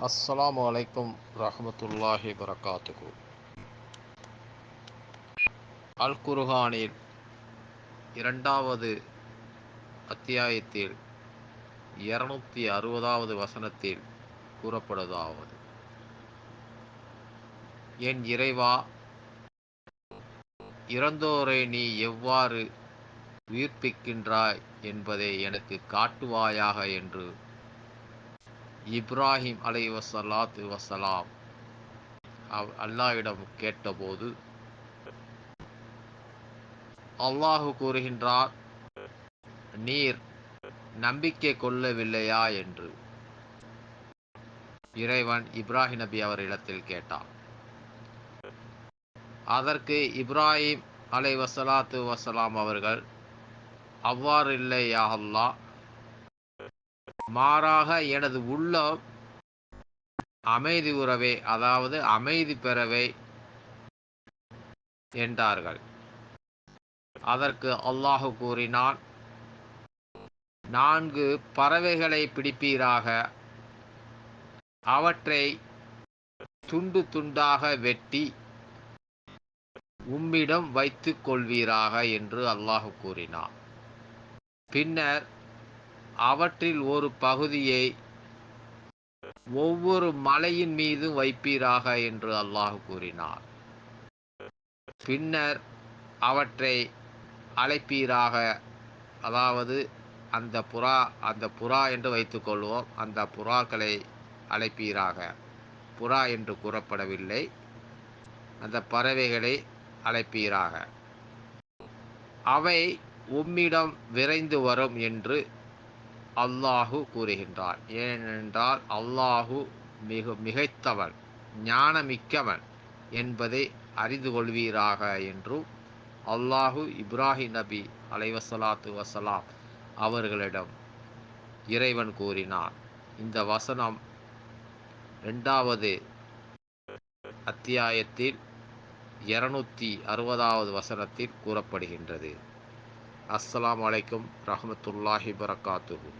அஸ்லாம் வலைக்கும் ரஹமத்துல்லாஹி வரகாத்துகு அல் குர்ஹானில் இரண்டாவது அத்தியாயத்தில் இருநூத்தி அறுபதாவது வசனத்தில் கூறப்படுவதாவது. என் இறைவா இறந்தோரை நீ எவ்வாறு உயிர்ப்பிக்கின்றாய் என்பதை எனக்கு காட்டுவாயாக என்று இப்ராஹிம் அலை வசலாத்து வசலாம் அல்லாவிடம் கேட்டபோது அல்லாஹு கூறுகின்றார் நீர் நம்பிக்கை கொள்ளவில்லையா? என்று. இறைவன் இப்ராஹிம் நபி அவரிடத்தில் கேட்டார் அதற்கு இப்ராஹிம் அலை வசலாத்து வசலாம் அவர்கள் அவ்வாறு இல்லை அல்லாஹ்? மாறாக எனது உள்ளம் அமைதி உறவே அதாவது அமைதி பெறவே என்றார்கள். அதற்கு அல்லாஹு கூறினான் நான்கு பறவைகளை பிடிப்பீராக. அவற்றை துண்டு துண்டாக வெட்டி உம்மிடம் வைத்துக் கொள்வீராக என்று அல்லாஹு கூறினான். பின்னர் அவற்றில் ஒரு பகுதியை ஒவ்வொரு மலையின் மீதும் வைப்பீராக என்று அல்லாஹ் கூறினார். பின்னர் அவற்றை அழைப்பீராக அதாவது அந்த புறா அந்த புறா என்று வைத்துக்கொள்வோம் அந்த புறாக்களை அழைப்பீராக. புறா என்று கூறப்படவில்லை. அந்த பறவைகளை அழைப்பீராக. அவை உம்மிடம் விரைந்து வரும் என்று அல்லாஹு கூறுகின்றார். ஏனென்றால் அல்லாஹு மிக மிகைத்தவன் ஞானமிக்கவன் என்பதை அறிந்து கொள்வீராக என்றும் அல்லாஹு இப்ராஹிம் நபி அலைவசலாத்து வசலாம் அவர்களிடம் இறைவன் கூறினார். இந்த வசனம் ரெண்டாவது அத்தியாயத்தில் இருநூத்தி அறுபதாவது வசனத்தில் கூறப்படுகின்றது. அஸ்ஸலாம் வலைக்கும் ரஹமத்துல்லாஹி வரகாத்துஹூ